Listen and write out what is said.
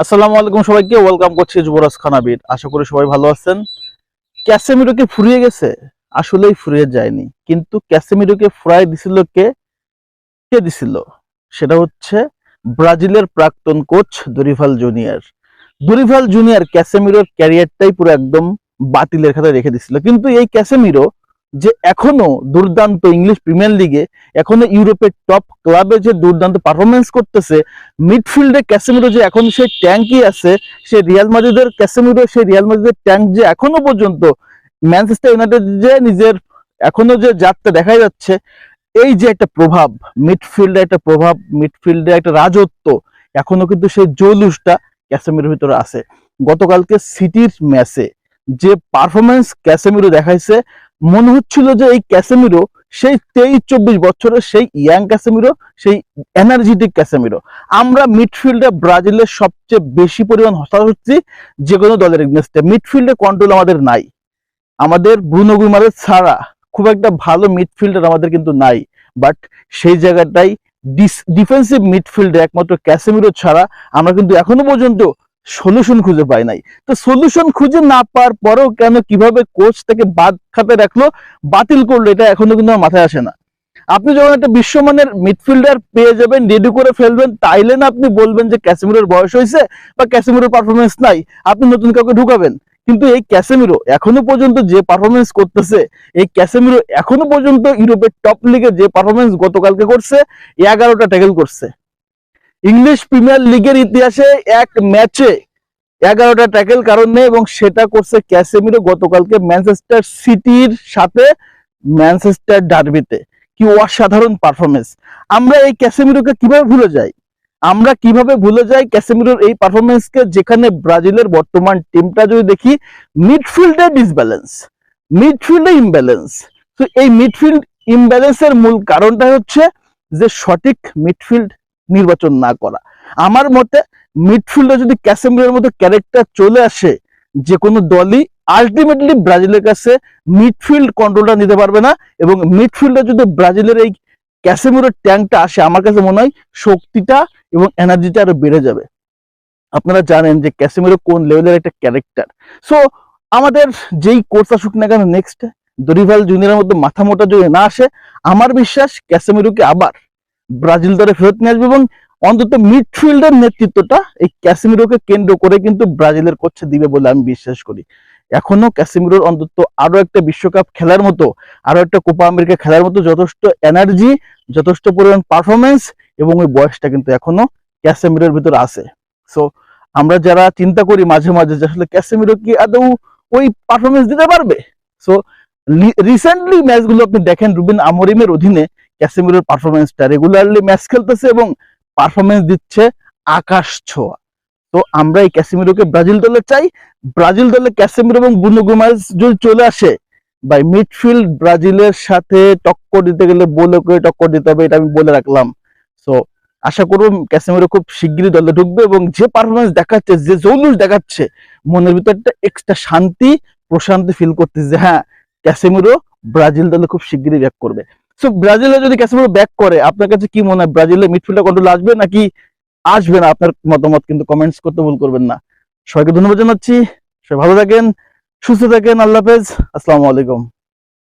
আসসালামু আলাইকুম সবাইকে ওয়েলকাম করছি যুবরাজ খানাবির। আশা করি সবাই ভালো আছেন। ক্যাসেমিরোকে ফুরিয়ে গেছে, আসলেই ফুরিয়ে যায়নি। কিন্তু ক্যাসেমিরোকে ফুরাই দিছিল কে? কে দিছিল? সেটা হচ্ছে ব্রাজিলের প্রাক্তন coach Dorival junior. Dorival junior ক্যাসেমিরোর ক্যারিয়ারটাই পুরো একদম বাতিলের খাতায় রেখে দিছিল। কিন্তু এই ক্যাসেমিরো যে এখনও দুর্দান্ত ইংলিশ প্রিমিয়ার লিগে এখনও ইউরোপের টপ ক্লাবে যে দুর্দান্ত পারফরমেন্স করতেছে মিডফিল্ডে ক্যাসেমিরো যে এখন সেই ট্যাঙ্কই আছে, সে রিয়াল মাদ্রিদের ক্যাসেমিরো সেই রিয়াল মাদ্রিদের ট্যাঙ্ক যে এখনও পর্যন্ত ম্যানচেস্টার ইউনাইটেড যে নিজের এখনও যে যাত্রা দেখা যাচ্ছে, এই যে একটা প্রভাব মিডফিল্ডে একটা প্রভাব মিডফিল্ডে একটা রাজত্ব, এখনও কিন্তু সেই জৌলুসটা ক্যাসেমিরোর ভিতরে আছে। গতকালকে সিটির ম্যাচে যে পারফরমেন্স ক্যাসেমিরো দেখাইছে মনে হচ্ছিল যে এই ক্যাসেমিরো সেই তেইশ চব্বিশ বছরের সেই ইয়াং ক্যাসেমিরো, সেই এনার্জেটিক ক্যাসেমিরো। আমরা মিডফিল্ডে ব্রাজিলের সবচেয়ে বেশি পরিমাণ হতাশ হচ্ছি যে কোনো দলের এগনেস্টে মিডফিল্ডে কন্ট্রোল আমাদের নাই। আমাদের ব্রুনো ছাড়া খুব একটা ভালো মিডফিল্ডার আমাদের কিন্তু নাই। বাট সেই জায়গাটাই ডিফেন্সিভ মিডফিল্ডে একমাত্র ক্যাসেমিরো ছাড়া আমরা কিন্তু এখনও পর্যন্ত সলিউশন খুঁজে পাই নাই। তো সলিউশন খুঁজে না পাওয়ার পরেও কেন কীভাবে কোচ থেকে বাদ খাতে রাখল, বাতিল করল, এটা এখনও কিন্তু আমার মাথায় আসে না। আপনি যখন একটা বিশ্বমানের মিডফিল্ডার পেয়ে যাবেন রেডি করে ফেলবেন, তাইলে না আপনি বলবেন যে ক্যাসেমিরোর বয়স হয়েছে বা ক্যাসেমিরোর পারফরমেন্স নাই, আপনি নতুন কাউকে ঢুকাবেন। কিন্তু এই ক্যাসেমিরো এখনও পর্যন্ত যে পারফরমেন্স করতেছে, এই ক্যাসেমিরো এখনও পর্যন্ত ইউরোপের টপ লিগে যে পারফরমেন্স গতকালকে করছে, এগারোটা ট্যাকেল করছে। ইংলিশ প্রিমিয়ার লিগের ইতিহাসে এক ম্যাচে এগারোটা ট্যাকেল কারণে এবং সেটা করছে ক্যাসেমিরো গতকালকে ম্যানচেস্টার সিটির সাথে ম্যানচেস্টার ডার্বিতে। কি অসাধারণ পারফরমেন্স আমরা এই ক্যাসেমিরোকে কীভাবে ভুলে যাই? আমরা কীভাবে ভুলে যাই ক্যাসেমিরোর এই পারফরমেন্সকে যেখানে ব্রাজিলের বর্তমান টিমটা যদি দেখি মিডফিল্ডে ডিসব্যালেন্স মিডফিল্ডে ইমব্যালেন্স তো এই মিডফিল্ড ইমব্যালেন্সের মূল কারণটা হচ্ছে যে সঠিক মিডফিল্ড নির্বাচন না করা। আমার মতে মিডফিল্ডে যদি ক্যাসেমিরোর মতো ক্যারেক্টার চলে আসে যে কোনো দলই আলটিমেটলি ব্রাজিলের কাছে মিডফিল্ড কন্ট্রোলটা নিতে পারবে না এবং মিডফিল্ডে যদি ব্রাজিলের এই ক্যাসেমিরোর ট্যাঙ্কটা আসে, আমার কাছে মনে হয় শক্তিটা এবং এনার্জিটা আরও বেড়ে যাবে। আপনারা জানেন যে ক্যাসেমিরো কোন লেভেলের একটা ক্যারেক্টার সো আমাদের যেই কোর্স আসুক না কেন নেক্সট দরিভাল জুনিয়রের মধ্যে মাথা মোটা যদি না আসে, আমার বিশ্বাস ক্যাসেমিরোকে আবার ব্রাজিল দলে ফেরত নিয়ে আসবে এবং অন্তত মিডফিল্ডের নেতৃত্বটা এই ক্যাসেমিরোকে কেন্দ্র করে কিন্তু ব্রাজিলের কোচে দিবে বলে আমি বিশ্বাস করি। এখনও ক্যাসেমিরোর অন্তত আরও একটা বিশ্বকাপ খেলার মতো, আরও একটা কোপা আমেরিকা খেলার মতো যথেষ্ট এনার্জি যথেষ্ট পরিমাণ পারফরমেন্স এবং ওই বয়সটা কিন্তু এখনও ক্যাসেমিরোর ভিতরে আছে। সো আমরা যারা চিন্তা করি মাঝে মাঝে যে আসলে ক্যাসেমিরো কি আদৌ ওই পারফরমেন্স দিতে পারবে? সো রিসেন্টলি ম্যাচগুলো আপনি দেখেন রুবিন আমরিমের অধীনে ক্যাসেমিরোর পারফরমেন্সটা রেগুলারলি ম্যাচ খেলতেছে এবং পারফরমেন্স দিচ্ছে আকাশ ছোঁয়া। তো আমরা এই ক্যাসেমিরোকে ব্রাজিল দলে চাই। ব্রাজিল দলে ক্যাসেমিরো এবং বুনো যদি চলে আসে বাই মিডফিল্ড ব্রাজিলের সাথে টক্কর দিতে গেলে বলে করে টক্কর দিতে হবে, এটা আমি বলে রাখলাম। সো আশা করব ক্যাসেমিরো খুব শিগগিরই দলে ঢুকবে এবং যে পারফরমেন্স দেখাচ্ছে, যে জৌলুস দেখাচ্ছে, মনের ভিতর একটা এক্সট্রা শান্তি, প্রশান্তি ফিল করতেছে। যে হ্যাঁ ক্যাসেমিরো ব্রাজিল দলে খুব শিগগিরই ব্যাক করবে। সো ব্রাজিলে যদি ক্যাসেমিরো ব্যাক করে, আপনার কাছে কি মনে হয়? ব্রাজিলে মিডফিল্ডার কন্ট্রোল আসবে নাকি আসবে না? আপনার মতামত কিন্তু কমেন্টস করতে ভুল করবেন না। সবাইকে ধন্যবাদ জানাচ্ছি। সবাই ভালো থাকেন, সুস্থ থাকেন। আল্লাহ হাফেজ। আসসালামু আলাইকুম।